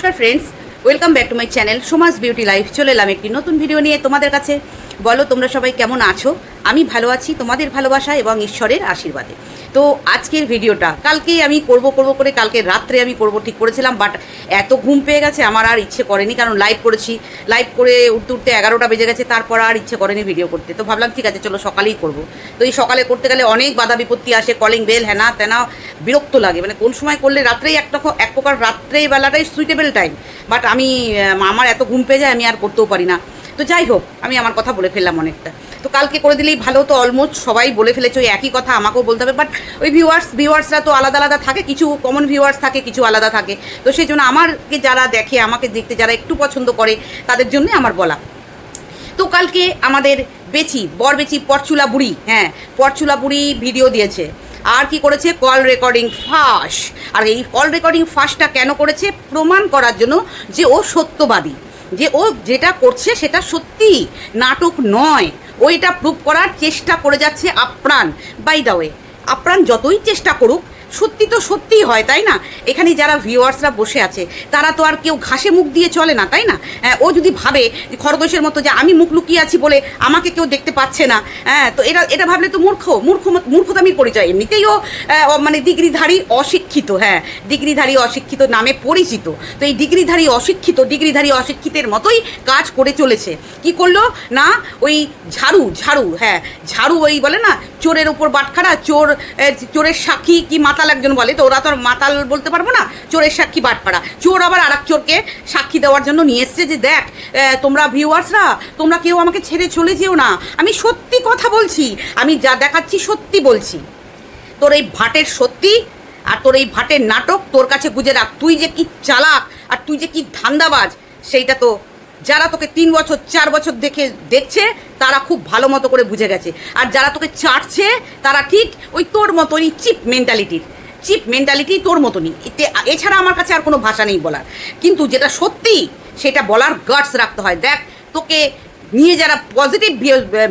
নমস্কার friends welcome back to my channel সমাজ beauty life চলে এলাম একটি নতুন ভিডিও নিয়ে তোমাদের কাছে। বলো, তোমরা সবাই কেমন আছো? আমি ভালো আছি, তোমাদের ভালোবাসা এবং ঈশ্বরের আশীর্বাদে। তো আজকের ভিডিওটা, কালকেই আমি করব করব করে কালকে রাত্রে আমি করব, ঠিক করেছিলাম বাট এত ঘুম পেয়ে গেছে, আমার আর ইচ্ছে করেনি, কারণ লাইভ করেছি লাইভ করে উঠতে উঠতে এগারোটা বেজে গেছে, তারপর আর ইচ্ছে করেনি ভিডিও করতে। তো ভাবলাম, ঠিক আছে, চলো সকালেই করব। তো এই সকালে করতে গেলে অনেক বাধা বিপত্তি আসে কলিং বেল হ্যানা তেনা, বিরক্ত লাগে। মানে কোন সময় করলে রাত্রেই একটা এক প্রকার রাত্রেই বেলাটাই সুইটেবল টাইম বাট আমি আমার এত ঘুম পেয়ে যায়, আমি আর করতেও পারি না। তো যাই হোক, আমি আমার কথা বলে ফেললাম অনেকটা। তো কালকে করে দিলেই ভালো, তো অলমোস্ট সবাই বলে ফেলেছে ওই একই কথা, আমাকেও বলতে হবে। বাট ওই ভিউয়ার্স ভিউয়ার্সরা তো আলাদা আলাদা থাকে, কিছু কমন ভিউয়ার্স থাকে, কিছু আলাদা থাকে। তো সেই জন্য আমারকে যারা দেখে, আমাকে দেখতে যারা একটু পছন্দ করে, তাদের জন্যই আমার বলা। তো কালকে আমাদের বেচি, বর বেচি পরচুলা বুড়ি হ্যাঁ পরচুলা বুড়ি ভিডিও দিয়েছে। আর কি করেছে? কল রেকর্ডিং ফাঁস আর এই কল রেকর্ডিং ফাঁসটা কেন করেছে? প্রমাণ করার জন্য যে ও সত্যবাদী। যে ও যেটা করছে, সেটা সত্যি। নাটক নয়। ও এটা প্রুভ করার চেষ্টা করে যাচ্ছে আপ্রাণ। বাই দা ওয়ে আপ্রাণ যতই চেষ্টা করুক সত্যি তো সত্যিই হয় তাই না? এখানে যারা ভিউয়ার্সরা বসে আছে তারা তো আর কেউ ঘাসে মুখ দিয়ে চলে না তাই না? হ্যাঁ, ও যদি ভাবে খরগোশের মতো যে আমি মুখ লুকিয়ে আছি বলে আমাকে কেউ দেখতে পাচ্ছে না হ্যাঁ তো এটা এটা ভাবলে তো মূর্খ মূর্খ মূর্খতামির পরিচয়। এমনিতেই ও মানে ডিগ্রিধারী অশিক্ষিত হ্যাঁ ডিগ্রিধারী অশিক্ষিত নামে পরিচিত। তো এই ডিগ্রিধারী অশিক্ষিত ডিগ্রিধারী অশিক্ষিতের মতোই কাজ করে চলেছে। কি করল? না ওই ঝাড়ু ঝাড়ু হ্যাঁ ঝাড়ু ওই বলে না চোরের ওপর বাটখারা চোর চোরের সাক্ষী কি মাতাল একজন বলে, তো ওরা তো মাতাল বলতে পারব না, চোরের সাক্ষী বাটপাড়া। চোর আবার আর চোরকে সাক্ষী দেওয়ার জন্য নিয়ে এসছে যে, দেখ তোমরা ভিউয়ার্সরা, তোমরা কেউ আমাকে ছেড়ে চলে যেও না। আমি সত্যি কথা বলছি, আমি যা দেখাচ্ছি সত্যি বলছি। তোর এই ভাটের সত্যি আর তোর এই ভাটের নাটক তোর কাছে গুজে রাখ। তুই যে কি চালাক আর তুই যে কি ধান্দাবাজ, সেইটা তো যারা তোকে তিন বছর, চার বছর দেখে দেখছে, তারা খুব ভালো মতো করে বুঝে গেছে। আর যারা তোকে চাটছে, তারা ঠিক ওই তোর মতনই চিপ মেন্টালিটির চিপ মেন্টালিটি তোর মতনই। এছাড়া আমার কাছে আর কোনো ভাষা নেই বলার। কিন্তু যেটা সত্যি, সেটা বলার গার্ডস রাখতে হয়। দেখ, তোকে নিয়ে যারা পজিটিভ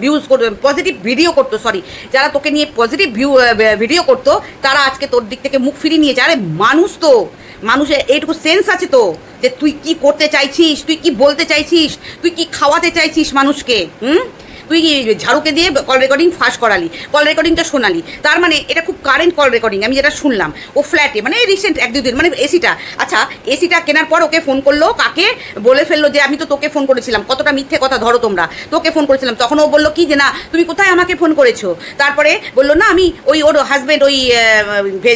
ভিউজ করতো পজিটিভ ভিডিও করতো সরি যারা তোকে নিয়ে পজিটিভ ভিউ ভিডিও করতো, তারা আজকে তোর দিক থেকে মুখ ফিরিয়ে নিয়েছে আরে মানুষ তো! মানুষের এইটুকু সেন্স আছে তো যে তুই কি করতে চাইছিস, তুই কি বলতে চাইছিস, তুই কি খাওয়াতে চাইছিস মানুষকে, হুম? তুই ঝাড়ুকে দিয়ে কল রেকর্ডিং ফাঁস করালি। কল রেকর্ডিংটা শোনালি। তার মানে এটা খুব কারেন্ট কল রেকর্ডিং আমি যেটা শুনলাম। ও ফ্ল্যাটে মানে রিসেন্ট এক দুদিন মানে এসিটা আচ্ছা এসিটা কেনার পর ওকে ফোন করল, কাকে? বলে ফেলল যে, আমি তো তোকে ফোন করেছিলাম। কতটা মিথ্যে কথা ধরো তোমরা। তোকে ফোন করেছিলাম। তখন ও বলল, কি যে না, তুমি কোথায় আমাকে ফোন করেছ? তারপরে বলল, না, আমি ওই ওর হাজব্যান্ড ওই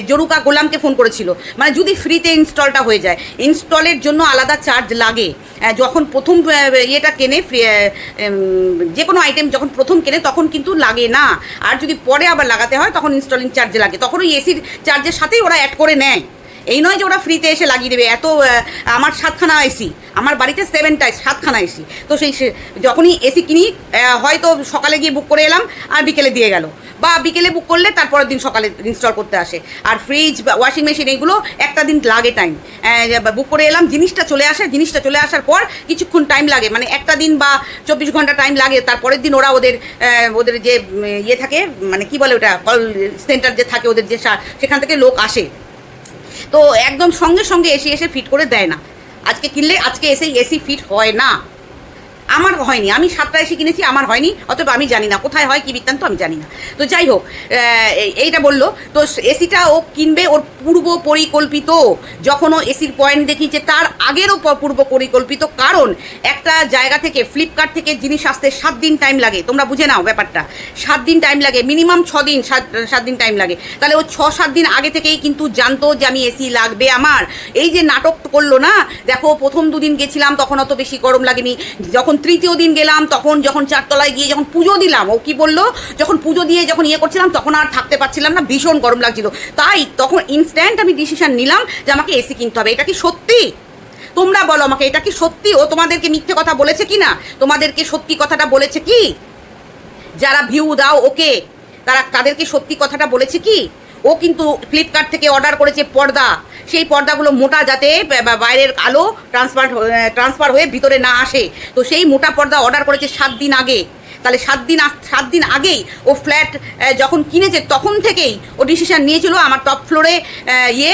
জরুকা গোলামকে ফোন করেছিল। মানে যদি ফ্রিতে ইনস্টলটা হয়ে যায়। ইনস্টলের জন্য আলাদা চার্জ লাগে। যখন প্রথম ইয়েটা কেনে যে কোনো আইটেম যখন প্রথম কেনে, তখন কিন্তু লাগে না। আর যদি পরে আবার লাগাতে হয়, তখন ইনস্টলিং চার্জে লাগে। তখন ওই এসির চার্জের সাথেই ওরা অ্যাড করে নেয়। এই নয় যে ওরা ফ্রিতে এসে লাগিয়ে দেবে, এত আমার সাতখানা এসি আমার বাড়িতে সেভেনটায় সাতখানা এসি তো সেই যখনই এসি কিনি হয়তো সকালে গিয়ে বুক করে এলাম, আর বিকেলে দিয়ে গেল। বা বিকেলে বুক করলে তারপরের দিন সকালে ইনস্টল করতে আসে। আর ফ্রিজ বা ওয়াশিং মেশিন এগুলো একটা দিন লাগে টাইম বুক করে এলাম, জিনিসটা চলে আসে, জিনিসটা চলে আসার পর কিছুক্ষণ টাইম লাগে। মানে একটা দিন বা চব্বিশ ঘণ্টা টাইম লাগে, তারপরের দিন ওরা ওদের ওদের যে ইয়ে থাকে মানে কি বলে ওটা কল সেন্টার যে থাকে, ওদের যে সেখান থেকে লোক আসে। তো একদম সঙ্গে সঙ্গে এসি এসে ফিট করে দেয় না। আজকে কিনলে আজকে এসে এসি ফিট হয় না। আমার হয়নি। আমি সাতটা এসি কিনেছি, আমার হয়নি। অথবা আমি জানি না, কোথায় হয়, কি বৃত্তান্ত, আমি জানি না। তো যাই হোক এই- এইটা বলল, তো এসিটা ও কিনবে ওর পূর্ব পরিকল্পিত। যখন ও এসির পয়েন্ট দেখিয়েছে তার আগেরও পূর্ব পরিকল্পিত, কারণ একটা জায়গা থেকে ফ্লিপকার্ট থেকে জিনিস আসতে সাত দিন টাইম লাগে। তোমরা বুঝে নাও ব্যাপারটা। সাত দিন টাইম লাগে মিনিমাম ছ দিন, সাত সাত দিন টাইম লাগে। তাহলে ও ছ, সাত দিন আগে থেকেই কিন্তু জানতো যে আমি এসি লাগবে আমার। এই যে নাটক করল না, দেখো, প্রথম দুদিন গেছিলাম, তখন অত বেশি গরম লাগেনি। যখন তৃতীয় দিন গেলাম, তখন যখন চারতলায় গিয়ে যখন পুজো দিলাম, ও কি বলল, যখন পুজো দিয়ে যখন ইয়ে করছিলাম, তখন আর থাকতে পারছিলাম না, ভীষণ গরম লাগছিল। তাই তখন ইনস্ট্যান্ট আমি ডিসিশন নিলাম যে আমাকে এসি কিনতে হবে। এটা কি সত্যি? তোমরা বলো আমাকে, এটা কি সত্যি? ও তোমাদেরকে মিথ্যে কথা বলেছে কি না তোমাদেরকে সত্যি কথাটা বলেছে কি? যারা ভিউ দাও ওকে, তারা তাদেরকে সত্যি কথাটা বলেছে কি? ও কিন্তু ফ্লিপকার্ট থেকে অর্ডার করেছে পর্দা। সেই পর্দাগুলো মোটা যাতে বাইরের আলো ট্রান্সফার ট্রান্সফার হয়ে ভিতরে না আসে। তো সেই মোটা পর্দা অর্ডার করেছে সাত দিন আগে। তাহলে সাত দিন সাত দিন আগেই ও ফ্ল্যাট যখন কিনেছে তখন থেকেই ও ডিসিশন নিয়েছিল আমার টপ ফ্লোরে ইয়ে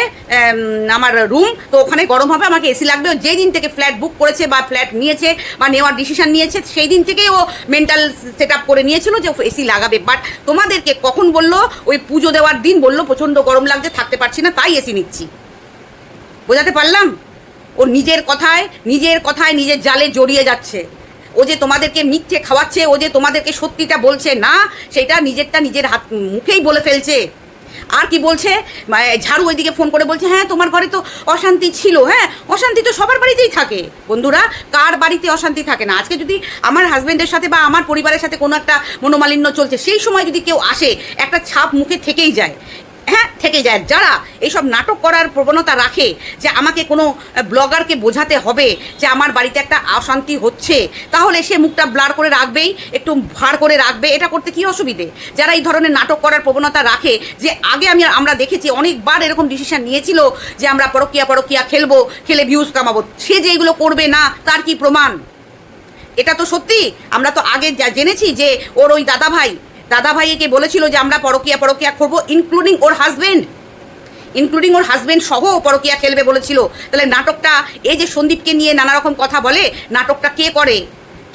আমার রুম তো ওখানে গরম হবে, আমাকে এসি লাগবে। যেই দিন থেকে ফ্ল্যাট বুক করেছে বা ফ্ল্যাট নিয়েছে বা নেওয়ার ডিসিশন নিয়েছে, সেই দিন থেকেই ও মেন্টাল সেট আপ করে নিয়েছিল যে এসি লাগাবে। বাট তোমাদেরকে কখন বলল? ওই পুজো দেওয়ার দিন বলল, প্রচণ্ড গরম লাগছে, থাকতে পারছি না, তাই এসি নিচ্ছি। বোঝাতে পারলাম? ও নিজের কথায় নিজের কথায় নিজের জালে জড়িয়ে যাচ্ছে। ও যে তোমাদেরকে মিথ্যে খাওয়াচ্ছে, ও যে তোমাদেরকে সত্যিটা বলছে, না, সেটা নিজেরটা নিজের হাত, মুখেই বলে ফেলছে। আর কি বলছে? মানে ঝাড়ু ওইদিকে ফোন করে বলছে হ্যাঁ তোমার ঘরে তো অশান্তি ছিল হ্যাঁ অশান্তি তো সবার বাড়িতেই থাকে। বন্ধুরা, কার বাড়িতে অশান্তি থাকে না? আজকে যদি আমার হাজব্যান্ডের সাথে বা আমার পরিবারের সাথে কোনো একটা মনোমালিন্য চলছে, সেই সময় যদি কেউ আসে, একটা ছাপ মুখে থেকেই যায়। হ্যাঁ থেকে যায়। যারা এইসব নাটক করার প্রবণতা রাখে যে আমাকে কোনো ব্লগারকে বোঝাতে হবে যে আমার বাড়িতে একটা অশান্তি হচ্ছে, তাহলে সে মুখটা ব্লার করে রাখবেই, একটু ভার করে রাখবে। এটা করতে কি অসুবিধে? যারা এই ধরনের নাটক করার প্রবণতা রাখে, যে আগে আমি আমরা দেখেছি, অনেকবার এরকম ডিসিশন নিয়েছিল যে আমরা পরকিয়া পরকিয়া খেলব, খেলে ভিউজ কামাবো। সে যে এগুলো করবে না, তার কি প্রমাণ? এটা তো সত্যি। আমরা তো আগে জেনেছি যে ওর ওই দাদা ভাই দাদা ভাইকে বলেছিল যে আমরা পরকিয়া পরকিয়া করব ইনক্লুডিং ওর হাজবেন্ড ইনক্লুডিং ওর হাজবেন্ড সহ পরকিয়া খেলবে বলেছিল। তাহলে নাটকটা, এই যে সন্দীপকে নিয়ে নানা রকম কথা বলে, নাটকটা কে করে?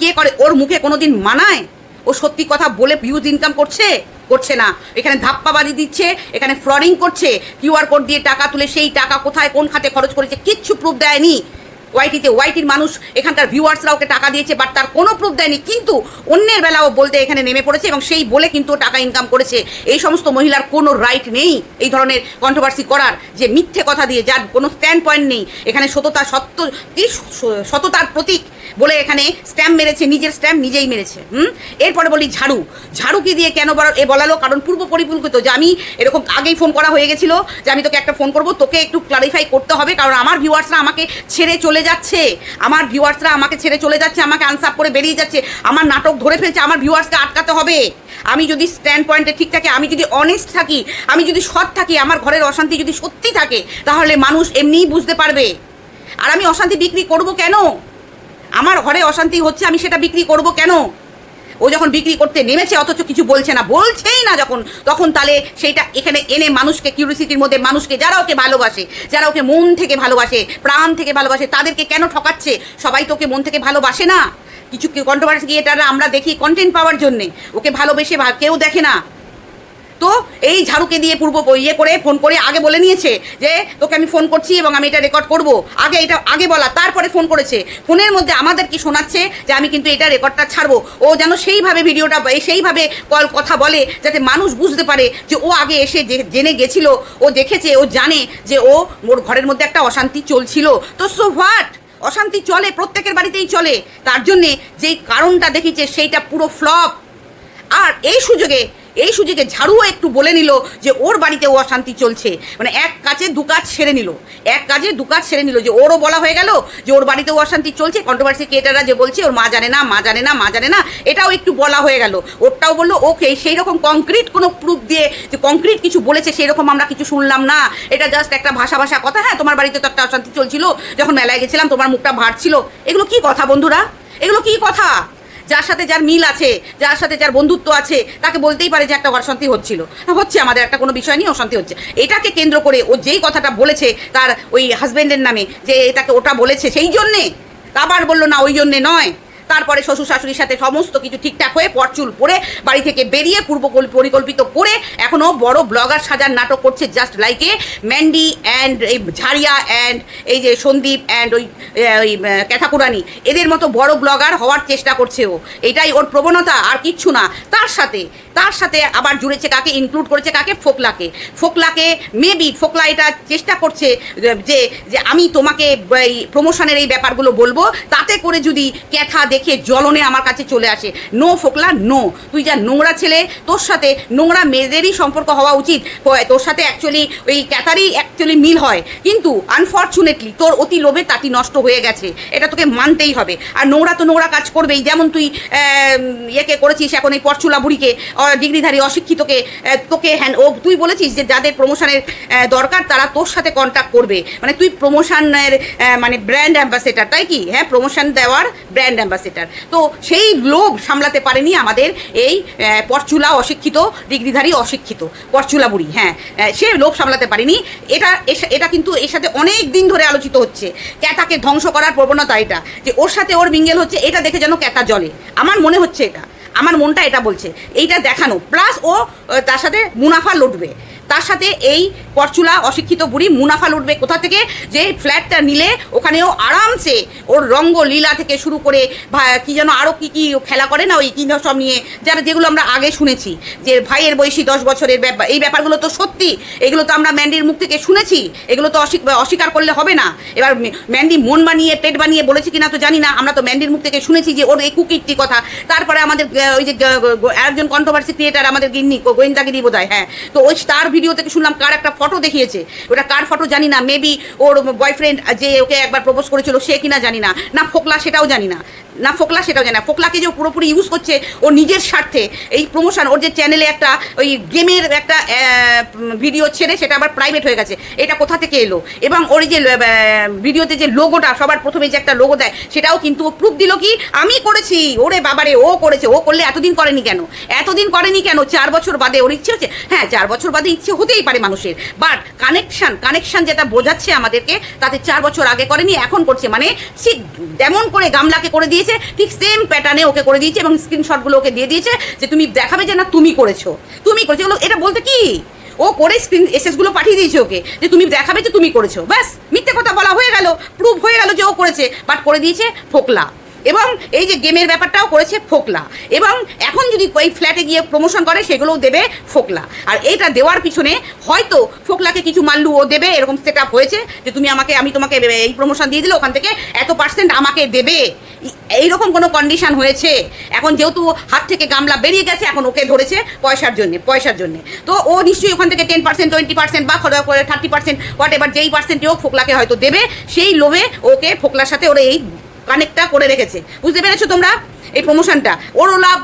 কে করে? ওর মুখে কোনোদিন মানায়? ও সত্যি কথা বলে ভিউজ ইনকাম করছে? করছে না। এখানে ধাপ্পা বাড়ি দিচ্ছে, এখানে ফ্রডিং করছে। কিউআর কোড দিয়ে টাকা তুলে সেই টাকা কোথায়, কোন খাতে খরচ করেছে, কিচ্ছু প্রুফ দেয়নি। ওয়াইটিতে ওয়াইটির মানুষ, এখানকার ভিউয়ার্সরা ওকে টাকা দিয়েছে বাট তার কোনো প্রুফ দেয়নি। কিন্তু অন্যের বেলাও বলতে এখানে নেমে পড়েছে এবং সেই বলে কিন্তু টাকা ইনকাম করেছে। এই সমস্ত মহিলার কোনো রাইট নেই এই ধরনের কন্ট্রোভার্সি করার, যে মিথ্যে কথা দিয়ে, যার কোনো স্ট্যান্ড পয়েন্ট নেই। এখানে সততা সত্য সততার প্রতীক বলে এখানে স্ট্যাম্প মেরেছে, নিজের স্ট্যাম্প নিজেই মেরেছে, হুম? এরপরে বলি ঝাড়ু। ঝাড়ুকে দিয়ে কেন এ বলালো? কারণ পূর্ব পরিকল্পিত যে আমি এরকম আগেই ফোন করা হয়ে গেছিল যে আমি তোকে একটা ফোন করব, তোকে একটু ক্লারিফাই করতে হবে, কারণ আমার ভিউয়ার্সরা আমাকে ছেড়ে চলে যাচ্ছে। আমার ভিউয়ার্সরা আমাকে ছেড়ে চলে যাচ্ছে, আমাকে আনসাপ করে বেরিয়ে যাচ্ছে। আমার নাটক ধরে ফেলছে, আমার ভিউয়ার্সকে আটকাতে হবে। আমি যদি স্ট্যান্ড পয়েন্টে ঠিক থাকে, আমি যদি অনেস্ট থাকি, আমি যদি সৎ থাকি, আমার ঘরের অশান্তি যদি সত্যি থাকে, তাহলে মানুষ এমনিই বুঝতে পারবে। আর আমি অশান্তি বিক্রি করব কেন? আমার ঘরে অশান্তি হচ্ছে, আমি সেটা বিক্রি করব কেন? ও যখন বিক্রি করতে নেমেছে, অথচ কিছু বলছে না, বলছেই না যখন, তখন তাহলে সেইটা এখানে এনে মানুষকে কিউরিসিটির মধ্যে মানুষকে, যারা ওকে ভালোবাসে, যারা ওকে মন থেকে ভালোবাসে, প্রাণ থেকে ভালোবাসে, তাদেরকে কেন ঠকাচ্ছে? সবাই তো ওকে মন থেকে ভালোবাসে না। কিছু কন্ট্রোভার্সি ক্রিয়েটাররা আমরা দেখি কন্টেন্ট পাওয়ার জন্যে, ওকে ভালোবেসে কেউ দেখে না। তো এই ঝাড়ুকে দিয়ে পূর্ব ইয়ে করে, ফোন করে আগে বলে নিয়েছে যে তোকে আমি ফোন করছি এবং আমি এটা রেকর্ড করব। আগে এটা, আগে বলা, তারপরে ফোন করেছে। ফোনের মধ্যে আমাদের কি শোনাচ্ছে যে আমি কিন্তু এটা রেকর্ডটা ছাড়বো। ও যেন সেইভাবে ভিডিওটা সেইভাবে কল কথা বলে যাতে মানুষ বুঝতে পারে যে ও আগে এসে জেনে গেছিল, ও দেখেছে, ও জানে যে ও ওর ঘরের মধ্যে একটা অশান্তি চলছিল। তো সো হোয়াট অশান্তি চলে, প্রত্যেকের বাড়িতেই চলে। তার জন্যে যেই কারণটা দেখিছে, সেইটা পুরো ফ্লপ আর এই সুযোগে এই সুযোগে ঝাড়ুও একটু বলে নিল যে ওর বাড়িতে ও অশান্তি চলছে। মানে এক কাজে দু কাজ সেরে নিল। এক কাজে দু কাজ সেরে নিল যে ওরও বলা হয়ে গেল যে ওর বাড়িতে ও অশান্তি চলছে। কন্ট্রোভার্সি ক্রিয়েটাররা যে বলছে, ওর মা জানে না, মা জানে না, মা জানে না। এটাও একটু বলা হয়ে গেল। ওরটাও বলল, ওকে সেই রকম কংক্রিট কোনো প্রুফ দিয়ে যে কংক্রিট কিছু বলেছে সেই রকম আমরা কিছু শুনলাম না। এটা জাস্ট একটা ভাষা ভাষা কথা। হ্যাঁ তোমার বাড়িতে তো একটা অশান্তি চলছিল। যখন মেলায় গেছিলাম, তোমার মুখটা ভাড়ছিল। এগুলো কি কথা বন্ধুরা? এগুলো কি কথা? যার সাথে যার মিল আছে, যার সাথে যার বন্ধুত্ব আছে, তাকে বলতেই পারে যে একটা অশান্তি হচ্ছিল। হচ্ছে আমাদের একটা কোনো বিষয় নিয়ে অশান্তি হচ্ছে। এটাকে কেন্দ্র করে ও যেই কথাটা বলেছে তার ওই হাজব্যান্ডের নামে, যে এটাকে ওটা বলেছে, সেই জন্যে? আবার বলল, না, ওই জন্যে নয়। তারপরে শ্বশুর শাশুড়ির সাথে সমস্ত কিছু ঠিকঠাক হয়ে পরচুল পরে বাড়ি থেকে বেরিয়ে পূর্ব পরিকল্পিত করে এখনও বড় ব্লগার সাজার নাটক করছে জাস্ট লাইকে ম্যান্ডি অ্যান্ড এই ঝাড়িয়া অ্যান্ড এই যে সন্দীপ অ্যান্ড ওই ওই ক্যাথাকুরানি, এদের মতো বড় ব্লগার হওয়ার চেষ্টা করছে ও। এটাই ওর প্রবণতা আর কিচ্ছু না। তার সাথে তার সাথে আবার জুড়েছে কাকে ইনক্লুড করেছে কাকে? ফোকলাকে। ফোকলাকে মেবি ফোকলা এটা চেষ্টা করছে যে যে আমি তোমাকে এই প্রমোশনের এই ব্যাপারগুলো বলব। তাতে করে যদি ক্যাথা দেখে জ্বলনে আমার কাছে চলে আসে। নো ফোকলা, নো। তুই যা নোংরা ছেলে, তোর সাথে নোংরা মেয়েদেরই সম্পর্ক হওয়া উচিত। তোর সাথে অ্যাকচুয়ালি ওই ক্যাথারই অ্যাকচুয়ালি মিল হয়। কিন্তু আনফর্চুনেটলি তোর অতি লোভে তাতি নষ্ট হয়ে গেছে। এটা তোকে মানতেই হবে। আর নোংরা তো নোংরা কাজ করবেই। যেমন তুই ইয়েকে করেছিস এখন এই পরচুলা বুড়িকে ডিগ্রিধারী, অশিক্ষিতকে তোকে হ্যান, ও, তুই বলেছিস যে যাদের প্রমোশনের দরকার তারা তোর সাথে কন্ট্যাক্ট করবে। মানে তুই প্রমোশনের মানে ব্র্যান্ড অ্যাম্বাসেডার তাই কি? হ্যাঁ প্রমোশন দেওয়ার ব্র্যান্ড অ্যাম্বাসেডার সেটার। তো সেই লোভ সামলাতে পারেনি আমাদের এই পরচুলা অশিক্ষিত, ডিগ্রিধারী অশিক্ষিত, পরচুলা বুড়ি হ্যাঁ। সে লোভ সামলাতে পারেনি। এটা এটা কিন্তু এর সাথে অনেক দিন ধরে আলোচিত হচ্ছে। ক্যাতাকে ধ্বংস করার প্রবণতা এটা, যে ওর সাথে ওর মিঙ্গেল হচ্ছে, এটা দেখে যেন ক্যাতা জলে আমার মনে হচ্ছে এটা, আমার মনটা এটা বলছে, এইটা দেখানো। প্লাস ও তার সাথে মুনাফা লুটবে। তার সাথে এই পরচুলা অশিক্ষিত বুড়ি মুনাফা লুটবে কোথা থেকে? যে ফ্ল্যাটটা নিলে ওখানেও আরামসে ওর রঙ্গ লীলা থেকে শুরু করে কি যেন আরও কি কি খেলা করে না ওই কি সব নিয়ে, যারা যেগুলো আমরা আগে শুনেছি, যে ভাইয়ের বয়সী দশ বছরের ব্যাপার এই ব্যাপারগুলো তো সত্যি, এগুলো তো আমরা ম্যান্ডির মুখ থেকে শুনেছি, এগুলো তো অস্বীক- অস্বীকার করলে হবে না। এবার ম্যান্ডি মন বানিয়ে, পেট বানিয়ে বলেছে কিনা তো জানি না, আমরা তো ম্যান্ডির মুখ থেকে শুনেছি যে ওর এই কুকিরটি কথা। তারপরে আমাদের ওই যে একজন কন্ট্রোভার্সি ক্রিয়েটার আমাদের গিন্নি গোয়েন্দাগিরি বোধ হয় হ্যাঁ। তো ওই তার ভিডিও থেকে শুনলাম কার একটা ফটো দেখিয়েছে। ওটা কার ফটো জানি না মেবি ওর বয়ফ্রেন্ড যে ওকে একবার প্রপোজ করেছিল সে কিনা জানি না না ফোকলা সেটাও জানি না। না ফোকলা সেটাও জানি না। ফোকলাকে যে পুরোপুরি ইউজ করছে ও নিজের স্বার্থে। এই প্রমোশন ওর যে চ্যানেলে একটা, ওই গেমের একটা ভিডিও ছেড়ে সেটা আবার প্রাইভেট হয়ে গেছে। এটা কোথা থেকে এলো? এবং ওর যে ভিডিওতে যে লোগোটা সবার প্রথমে যে একটা লোগো দেয়, সেটাও কিন্তু ও প্রুফ দিল কি? আমি করেছি। ওরে বাবারে, ও করেছে। ও করলে এতদিন করেনি কেন? এতদিন করেনি কেন? চার বছর বাদে ওর ইচ্ছে হচ্ছে। হ্যাঁ চার বছর বাদে ইচ্ছে হতেই পারে মানুষের। বাট কানেকশান কানেকশান যেটা বোঝাচ্ছে আমাদেরকে, তাতে চার বছর আগে করেনি, এখন করছে। মানে সে যেমন করে গামলাকে করে দিয়েছে, ঠিক সেম প্যাটার্নে ওকে করে দিয়েছে এবং স্ক্রিনশটগুলো ওকে দিয়ে দিয়েছে যে তুমি দেখাবে যে না তুমি করেছ। তুমি করেছ। এটা বলতে কি? ও করে স্ক্রিন এসএসগুলো পাঠিয়ে দিয়েছে ওকে যে তুমি দেখাবে যে তুমি করেছ। ব্যাস, মিথ্যে কথা বলা হয়ে গেল প্রুফ হয়ে গেল যে ও করেছে বাট করে দিয়েছে ফোকলা এবং এই যে গেমের ব্যাপারটাও করেছে ফোকলা। এবং এখন যদি এই ফ্ল্যাটে গিয়ে প্রমোশন করে, সেগুলোও দেবে ফোকলা। আর এইটা দেওয়ার পিছনে হয়তো ফোকলাকে কিছু মাল্লু ও দেবে, এরকম সেট হয়েছে যে তুমি আমাকে, আমি তোমাকে এই প্রমোশন দিয়ে দিলে, ওখান থেকে এত পার্সেন্ট আমাকে দেবে। এইরকম কোনো কন্ডিশন হয়েছে। এখন যেহেতু হাত থেকে গামলা বেরিয়ে গেছে, এখন ওকে ধরেছে পয়সার জন্য পয়সার জন্য। তো ও নিশ্চয়ই ওখান থেকে টেন পার্সেন্ট টোয়েন্টি পার্সেন্ট বা খরচ করে থার্টি পার্সেন্ট হোয়াট এবার যেই পার্সেন্টই হোক, ফোকলাকে হয়তো দেবে। সেই লোভে ওকে ফোকলার সাথে ওরা এই কানেক্টটা করে রেখেছে। বুঝতে পেরেছ তোমরা? এই প্রমোশনটা ওরও লাভ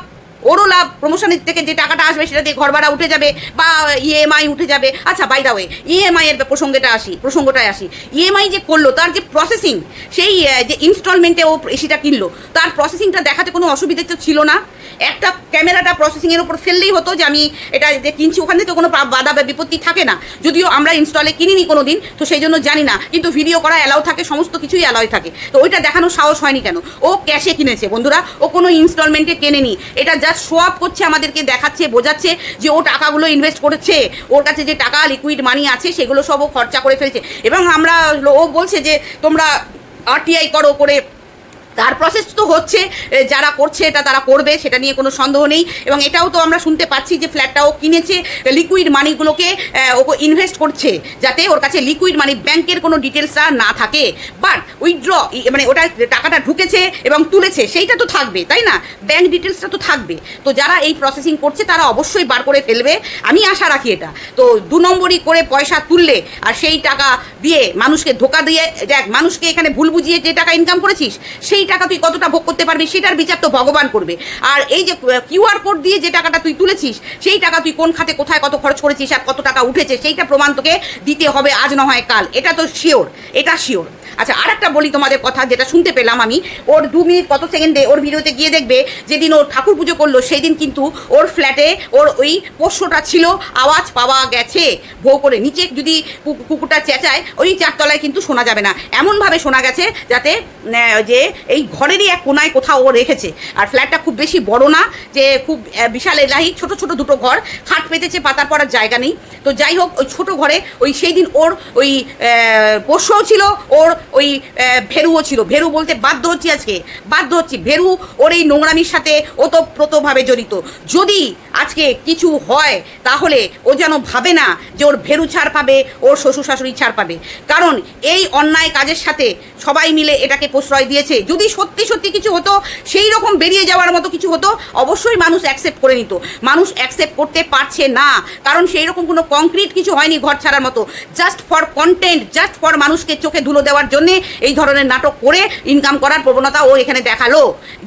ওরও লাভ। প্রমোশনের থেকে যে টাকাটা আসবে সেটা দিয়ে ঘর ভাড়া উঠে যাবে বা ইএমআই উঠে যাবে। আচ্ছা বাই দা ওয়ে ইএমআই এর প্রসঙ্গটা আসি, প্রসঙ্গটায় আসি। ইএমআই যে করল, তার যে প্রসেসিং সেই যে ইনস্টলমেন্টে ও এসিটা কিনলো, তার প্রসেসিংটা দেখাতে কোনো অসুবিধা তো ছিল না। একটা ক্যামেরাটা প্রসেসিংয়ের উপর ফেললেই হতো যে আমি এটা যে কিনছি, ওখান থেকে কোনো বাধা বা বিপত্তি থাকে না। যদিও আমরা ইনস্টলে কিনিনি কোনো দিন তো সেই জন্য জানি না। কিন্তু ভিডিও করা অ্যালাউ থাকে, সমস্ত কিছুই অ্যালাউ থাকে। তো ওইটা দেখানোর সাহস হয়নি কেন? ও ক্যাশে কিনেছে, বন্ধুরা। ও কোনো ইনস্টলমেন্টে কেনেনি। এটা জাস্ট শো আপ করছে, আমাদেরকে দেখাচ্ছে, বোঝাচ্ছে যে ও টাকাগুলো ইনভেস্ট করেছে। ওর কাছে যে টাকা লিকুইড মানি আছে, সেগুলো সব ও খরচা করে ফেলছে। এবং আমরা ও বলছে যে, তোমরা আরটিআই করো করে তার প্রসেস তো হচ্ছে যারা করছে এটা তারা করবে, সেটা নিয়ে কোনো সন্দেহ নেই। এবং এটাও তো আমরা শুনতে পাচ্ছি যে ফ্ল্যাটটা ও কিনেছে লিকুইড মানিগুলোকে ওকে ইনভেস্ট করছে, যাতে ওর কাছে লিকুইড মানি ব্যাংকের কোনো ডিটেলসটা না থাকে। বাট উইথড্র মানে ওটা টাকাটা ঢুকেছে এবং তুলেছে, সেইটা তো থাকবে, তাই না? ব্যাংক ডিটেলসটা তো থাকবে। তো যারা এই প্রসেসিং করছে, তারা অবশ্যই বার করে ফেলবে। আমি আশা রাখি এটা। তো দু নম্বরই করে পয়সা তুললে, আর সেই টাকা দিয়ে মানুষকে ধোকা দিয়ে, দেখ, মানুষকে এখানে ভুল বুঝিয়ে যে টাকা ইনকাম করেছিস, সেই টাকা তুই কতটা ভোগ করতে পারবি সেটার বিচার তো ভগবান করবে। আর এই যে কিউআর কোড দিয়ে যে টাকাটা তুই তুলেছিস, সেই টাকা তুই কোন খাতে কোথায় কত খরচ করেছিস আর কত টাকা উঠেছে, সেইটা প্রমাণ তোকে দিতে হবে আজ না হয় কাল। এটা তো শিওর এটা শিওর আচ্ছা আর একটা বলি তোমাদের কথা যেটা শুনতে পেলাম আমি। ওর দু মিনিট কত সেকেন্ডে ওর ভিডিওতে গিয়ে দেখবে, যেদিন ওর ঠাকুর পুজো করল সেই দিন কিন্তু ওর ফ্ল্যাটে ওর ওই পোষ্যটা ছিল, আওয়াজ পাওয়া গেছে। ভৌ করে নিচে যদি কুকুরটা চেঁচায়, ওই চারতলায় কিন্তু শোনা যাবে না। এমনভাবে শোনা গেছে যাতে যে এই ঘরেরই এক কোনায় কোথাও ও রেখেছে। আর ফ্ল্যাটটা খুব বেশি বড় না, যে খুব বিশাল এলাহি, ছোট ছোট দুটো ঘর, খাট পেতেছে, পাতার পড়ার জায়গা নেই। তো যাই হোক, ওই ছোট ঘরে ওই সেই দিন ওর ওই পোষ্যও ছিল, ওর ওই ভেরুও ছিল। ভেরু বলতে বাধ্য হচ্ছি আজকে, বাধ্য হচ্ছি। ভেরু ওর এই নোংরামির সাথে ওতপ্রোতভাবে জড়িত। যদি আজকে কিছু হয়, তাহলে ও যেন ভাবে না যে ওর ভেরু ছাড় পাবে, ওর শ্বশুর শাশুড়ি ছাড় পাবে। কারণ এই অন্যায় কাজের সাথে সবাই মিলে এটাকে প্রশ্রয় দিয়েছে। যদি সত্যি সত্যি কিছু হতো, সেই রকম বেরিয়ে যাওয়ার মতো কিছু হতো, অবশ্যই মানুষ অ্যাকসেপ্ট করে নিত। মানুষ অ্যাকসেপ্ট করতে পারছে না। কারণ সেই রকম কোনো কংক্রিট কিছু হয়নি ঘর ছাড়ার মতো। Just for content just for মানুষকে চোখে ধুলো দেওয়ার জন্যে এই ধরনের নাটক করে ইনকাম করার প্রবণতা ও এখানে দেখাল।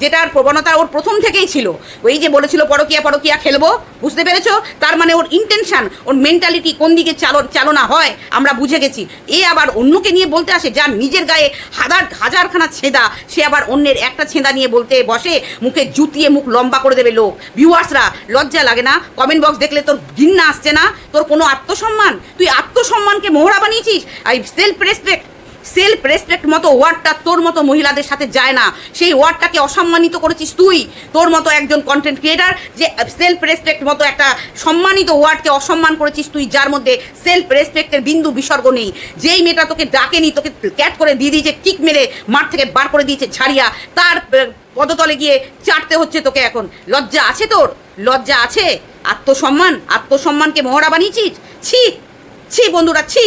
যেটার প্রবণতা ওর প্রথম থেকেই ছিল। ওই যে বলেছিল, পরকিয়া পরকিয়া খেলব। বুঝতে পেরেছ? তার মানে ওর ইন্টেনশন ওর মেন্টালিটি কোন দিকে চালন হয়, আমরা বুঝে গেছি। এ আবার অন্যকে নিয়ে বলতে আসে যার নিজের গায়ে হাজার, হাজারখানা ছেঁদা। সে আবার অন্যের একটা ছেঁদা নিয়ে বলতে বসে, মুখে জুতিয়ে মুখ লম্বা করে দেবে লোক। ভিউয়ার্সরা লজ্জা লাগে না? কমেন্ট বক্স দেখলে তোর ঘৃণা আসছে না? তোর কোনো আত্মসম্মান? তুই আত্মসম্মানকে মোহরা বানিয়েছিস? I self respect self respect মতো ওয়ার্ডটা তোর মতো মহিলাদের সাথে যায় না। সেই ওয়ার্ডটাকে অসম্মানিত করেছিস তুই। তোর মতো একজন কন্টেন্ট ক্রিয়েটার যে সেলফ রেসপেক্ট মতো একটা সম্মানিত ওয়ার্ডকে অসম্মান করেছিস তুই, যার মধ্যে সেলফ রেসপেক্টের বিন্দু বিসর্গ নেই। যেই মেয়েটা তোকে ডাকেনি, তোকে ক্যাট করে দিয়ে দিয়েছে কিক মেরে মাঠ থেকে বার করে দিয়েছে ছাড়িয়া, তার পদতলে গিয়ে চাটতে হচ্ছে তোকে এখন। লজ্জা আছে তোর? লজ্জা আছে? আত্মসম্মান? আত্মসম্মানকে মহড়া বানিয়েছিস? ছি ছি বন্ধুরা, ছি।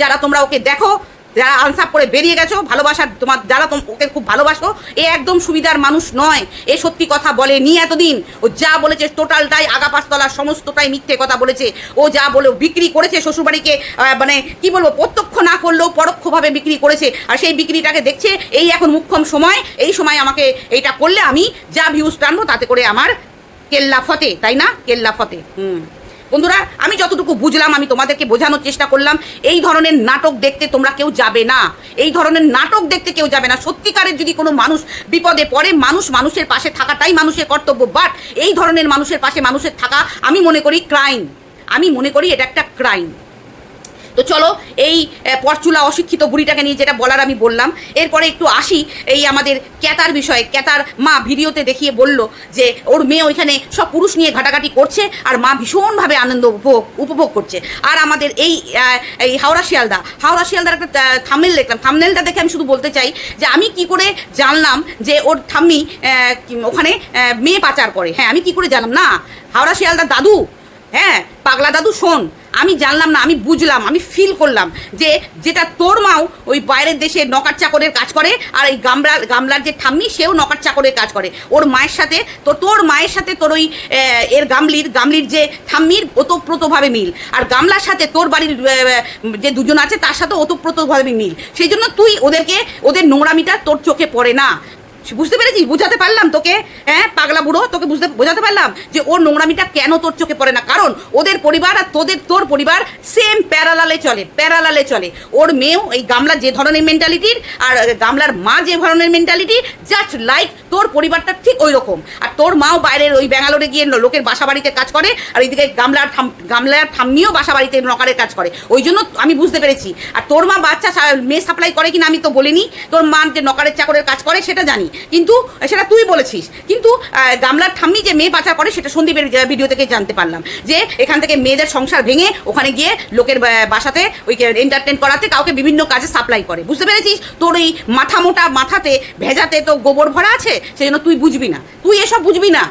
যারা তোমরা ওকে দেখো যারা আনসাপ করে বেরিয়ে গেছো, ভালোবাসার তোমার যারা ওকে খুব ভালোবাসো, এ একদম সুবিধার মানুষ নয়। এ সত্যি কথা বলে নি এতদিন। ও যা বলেছে টোটালটাই আগা পাঁচতলা সমস্তটাই মিথ্যে কথা বলেছে। ও যা বলে বিক্রি করেছে শ্বশুরবাড়িকে মানে কি বলব, প্রত্যক্ষ না করলেও পরোক্ষভাবে বিক্রি করেছে। আর সেই বিক্রিটাকে দেখছে, এই এখন মুখ্যম সময়, এই সময় আমাকে এইটা করলে আমি যা ভিউজ টানবো তাতে করে আমার কেল্লা ফতে, তাই না? কেল্লা ফতে, হুম। বন্ধুরা, আমি যতটুকু বুঝলাম, আমি তোমাদেরকে বোঝানোর চেষ্টা করলাম, এই ধরনের নাটক দেখতে তোমরা কেউ যাবে না। এই ধরনের নাটক দেখতে কেউ যাবে না। সত্যিকারের যদি কোনো মানুষ বিপদে পড়ে, মানুষ মানুষের পাশে থাকাটাই মানুষের কর্তব্য। বাট এই ধরনের মানুষের পাশে মানুষের থাকা, আমি মনে করি ক্রাইম আমি মনে করি এটা একটা ক্রাইম তো চলো, এই পরচুলা অশিক্ষিত বুড়িটাকে নিয়ে যেটা বলার আমি বললাম। এরপরে একটু আসি, এই আমাদের ক্যাতার বিষয়ে। ক্যাতার মা ভিডিওতে দেখিয়ে বলল যে, ওর মেয়ে ওইখানে সব পুরুষ নিয়ে ঘাটাঘাটি করছে, আর মা ভীষণভাবে আনন্দ উপভোগ উপভোগ করছে। আর আমাদের এই এই হাওড়া শিয়ালদা, হাওড়া শিয়ালদার একটা থামনেল দেখলাম। থামনেলটা দেখে আমি শুধু বলতে চাই যে, আমি কি করে জানলাম যে, ওর ঠাম্মি ওখানে মেয়ে পাচার করে। হ্যাঁ আমি কি করে জানলাম? না, হাওড়া শিয়ালদার দাদু হ্যাঁ পাগলা দাদু শোন আমি জানলাম না, আমি বুঝলাম, আমি ফিল করলাম যে যেটা তোর মাও ওই বাইরের দেশে নকার চাকরের কাজ করে আর এই গামলার গামলার যে ঠাম্মি সেও নকার চাকরের কাজ করে। ওর মায়ের সাথে, তো তোর মায়ের সাথে তোর ওই এর গামলির গামলির যে ঠাম্মির ওতপ্রোতভাবে মিল। আর গামলার সাথে তোর বাড়ির যে দুজন আছে তার সাথে ওতপ্রোতভাবে মিল। সেই জন্য তুই ওদেরকে, ওদের নোংরামিটা তোর চোখে পড়ে না। বুঝতে পেরেছিস? বোঝাতে পারলাম তোকে হ্যাঁ পাগলা বুড়ো, তোকে বুঝতে, বোঝাতে পারলাম যে ওর নোংরামিটা কেন তোর চোখে পড়ে না? কারণ ওদের পরিবার আর তোদের, তোর পরিবার সেম প্যারালালে চলে প্যারালালে চলে। ওর মেয়েও এই গামলা যে ধরনের মেন্টালিটির আর গামলার মা যে ধরনের মেন্টালিটি জাস্ট লাইক তোর পরিবারটা ঠিক ওই রকম আর তোর মাও বাইরের ওই ব্যাঙ্গালোরে গিয়ে লোকের বাসা বাড়িতে কাজ করে, আর এইদিকে গামলার ঠাম গামলার ঠাম্মিও বাসা বাড়িতে নকারের কাজ করে। ওই জন্য আমি বুঝতে পেরেছি। আর তোর মা বাচ্চা মেয়ে সাপ্লাই করে কিনা আমি তো বলিনি। তোর মা যে নকারের চাকরের কাজ করে, সেটা জানি। কিন্তু সেটা তুই বলেছিস। কিন্তু গামলার ঠাম্মি যে মেয়ে পাচার করে, সেটা সন্দীপের ভিডিও থেকে জানতে পারলাম। যে এখান থেকে মেয়েদের সংসার ভেঙে ওখানে গিয়ে লোকের বাসাতে ওই এন্টারটেন করাতে কাউকে বিভিন্ন কাজে সাপ্লাই করে। বুঝতে পেরেছিস? তোর ওই মাথা মোটা মাথাতে, ভেজাতে তো গোবর ভরা আছে? সেই জন্য তুই বুঝবি না। তুই এসব বুঝবি না।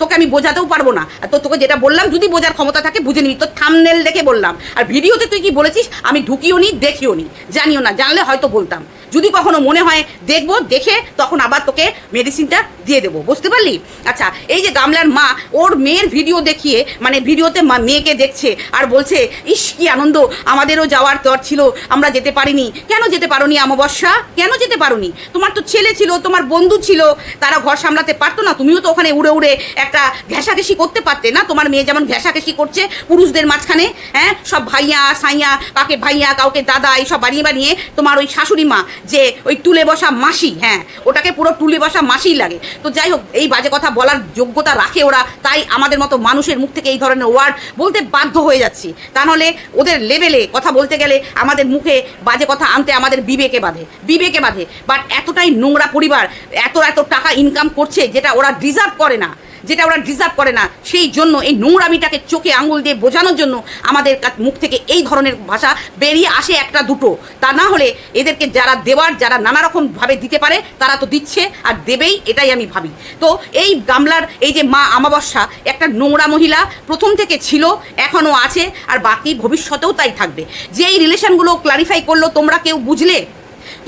তোকে আমি বোঝাতেও পারব না। তো তোকে যেটা বললাম, যদি বোঝার ক্ষমতা থাকে, বুঝে নিবি। তোর থামনেল দেখে বললাম। আর ভিডিওতে তুই কি বলেছিস? আমি ঢুকিও নি, দেখিও নি। জানিও না। জানলে হয়তো বলতাম। যদি কখনো মনে হয় দেখব, দেখে তখন আবার তোকে মেডিসিনটা দিয়ে দেবো। বুঝতে পারলি? আচ্ছা এই যে গামলার মা, ওর মেয়ের ভিডিও দেখিয়ে মানে ভিডিওতে মা মেয়েকে দেখছে আর বলছে, ইস, কি আনন্দ, আমাদেরও যাওয়ার তর ছিল, আমরা যেতে পারিনি। কেন যেতে পারোনি অমাবস্যা? কেন যেতে পারোনি? তোমার তো ছেলে ছিল, তোমার বন্ধু ছিল, তারা ঘর সামলাতে পারতো না, তুমিও তো ওখানে উড়ে উড়ে একটা ঘেঁষাঘেঁষি করতে পারতে না? তোমার মেয়ে যেমন ঘেঁষাঘেঁষি করছে পুরুষদের মাঝখানে হ্যাঁ? সব ভাইয়া, সাইয়া, কাকে ভাইয়া, কাউকে দাদা, এইসব বানিয়ে বানিয়ে তোমার ওই শাশুড়ি মা যে ওই তুলে বসা মাসি হ্যাঁ ওটাকে পুরো তুলে বসা মাসিই লাগে। তো যাই হোক, এই বাজে কথা বলার যোগ্যতা রাখে ওরা, তাই আমাদের মতো মানুষের মুখ থেকে এই ধরনের ওয়ার্ড বলতে বাধ্য হয়ে যাচ্ছি। তা নাহলে ওদের লেভেলে কথা বলতে গেলে আমাদের মুখে বাজে কথা আনতে আমাদের বিবেকে বাঁধে বিবেকে বাঁধে। বাট এতটাই নোংরা পরিবার, এত এত টাকা ইনকাম করছে যেটা ওরা ডিজার্ভ করে না। যেটা ওরা ডিজার্ভ করে না, সেই জন্য এই নোংরামিটাকে চোখে আঙুল দিয়ে বোঝানোর জন্য আমাদের মুখ থেকে এই ধরনের ভাষা বেরিয়ে আসে একটা দুটো। তা না হলে এদেরকে যারা দেওয়ার, যারা নানা রকমভাবে দিতে পারে, তারা তো দিচ্ছে আর দেবেই, এটাই আমি ভাবি। তো এই গামলার, এই যে মা আমাবস্যা একটা নোংরা মহিলা প্রথম থেকে ছিল, এখনও আছে, আর বাকি ভবিষ্যতেও তাই থাকবে। যে এই রিলেশনগুলো ক্লারিফাই করল, তোমরা কেউ বুঝলে?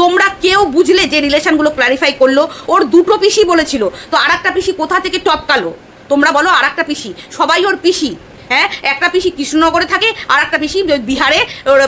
তোমরা কেউ বুঝলে যে রিলেশনগুলো ক্লারিফাই করল? ওর দুটো পিসি বলেছিল। তো আর একটা পিসি কোথা থেকে টপকালো? তোমরা বলো আর একটা পিসি। সবাই ওর পিসি। হ্যাঁ? একটা পিসি কৃষ্ণনগরে থাকে আর একটা পিসি বিহারে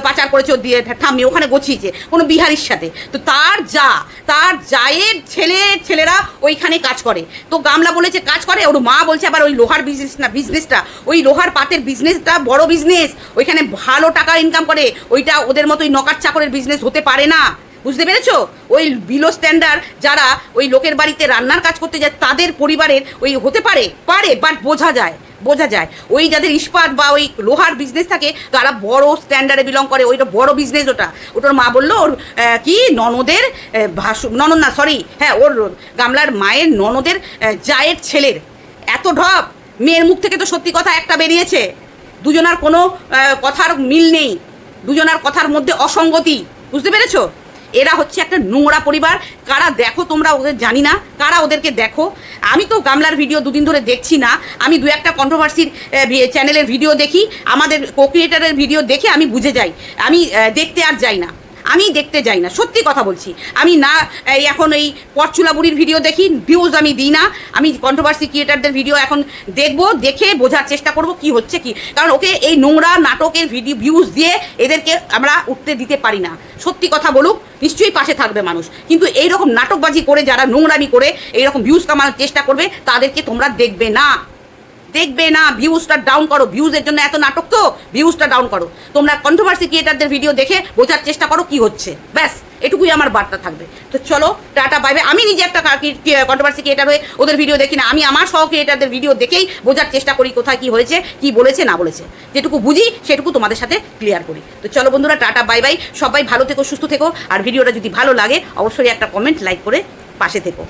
পাচার করেছে দিয়ে ঠাম্মি ওখানে গছিয়েছে, কোনো বিহারির সাথে। তো তার যা, তার জায়ের ছেলে, ছেলেরা ওইখানে কাজ করে। তো গামলা বলেছে কাজ করে, ওর মা বলছে আবার ওই লোহার বিজনেস না বিজনেসটা ওই লোহার পাতের বিজনেসটা বড় বিজনেস ওইখানে ভালো টাকা ইনকাম করে, ওইটা ওদের মতো ওই নকার চাকরের বিজনেস হতে পারে না। বুঝতে পেরেছ? ওই বিলো স্ট্যান্ডার্ড যারা ওই লোকের বাড়িতে রান্নার কাজ করতে যায়, তাদের পরিবারের ওই হতে পারে পারে বাট বোঝা যায় বোঝা যায়। ওই যাদের ইস্পাত বা ওই লোহার বিজনেস থাকে, তারা বড় স্ট্যান্ডার্ডে বিলং করে, ওইটা বড় বিজনেস ওটা। ওটার মা বলল, ওর কি? ননদের ভাসু ননদ না সরি হ্যাঁ ওর গামলার মায়ের ননদের জায়ের ছেলের। এত ঢপ! মেয়ের মুখ থেকে তো সত্যি কথা একটা বেরিয়েছে। দুজনার কোনো কথার মিল নেই। দুজনার কথার মধ্যে অসঙ্গতি। বুঝতে পেরেছ? এরা হচ্ছে একটা নোংরা পরিবার। কারা দেখো তোমরা, ওদের জানি না। কারা ওদেরকে দেখো? আমি তো গামলার ভিডিও দুদিন ধরে দেখছি না। আমি দু একটা কন্ট্রোভার্সির চ্যানেলের ভিডিও দেখি। আমাদের কোক্রিয়েটারের ভিডিও দেখে আমি বুঝে যাই। আমি দেখতে আর যাই না। আমি দেখতে যাই না, সত্যি কথা বলছি। আমি না এখন এই পরচুলা বুড়ির ভিডিও দেখি ভিউজ আমি দিই না। আমি কন্ট্রোভার্সি ক্রিয়েটারদের ভিডিও এখন দেখব, দেখে বোঝার চেষ্টা করব কি হচ্ছে কি। কারণ ওকে এই নোংরা নাটকের ভিডিও ভিউজ দিয়ে এদেরকে আমরা উঠতে দিতে পারি না। সত্যি কথা বলুক, নিশ্চয়ই পাশে থাকবে মানুষ। কিন্তু এই রকম নাটকবাজি করে, যারা নোংরামি করে, এইরকম ভিউজ কামানোর চেষ্টা করবে, তাদেরকে তোমরা দেখবে না। দেখবে না ভিউজটা ডাউন করো। ভিউজের জন্য এত নাটক তো ভিউজটা ডাউন করো। তোমরা কন্ট্রোভার্সি ক্রিয়েটারদের ভিডিও দেখে বোঝার চেষ্টা করো কি হচ্ছে। ব্যাস, এটুকুই আমার বার্তা থাকবে। তো চলো, টাটা বাইবে আমি নিজে একটা কন্ট্রোভার্সি ক্রিয়েটার হয়ে ওদের ভিডিও দেখি না। আমি আমার সহ ক্রিয়েটারদের ভিডিও দেখেই বোঝার চেষ্টা করি কোথায় কি হয়েছে, কি বলেছে, না বলেছে। যেটুকু বুঝি, সেটুকু তোমাদের সাথে ক্লিয়ার করি। তো চলো বন্ধুরা, টাটা বাই বাই সবাই ভালো থেকো, সুস্থ থেকো। আর ভিডিওটা যদি ভালো লাগে, অবশ্যই একটা কমেন্ট লাইক করে পাশে থেকো।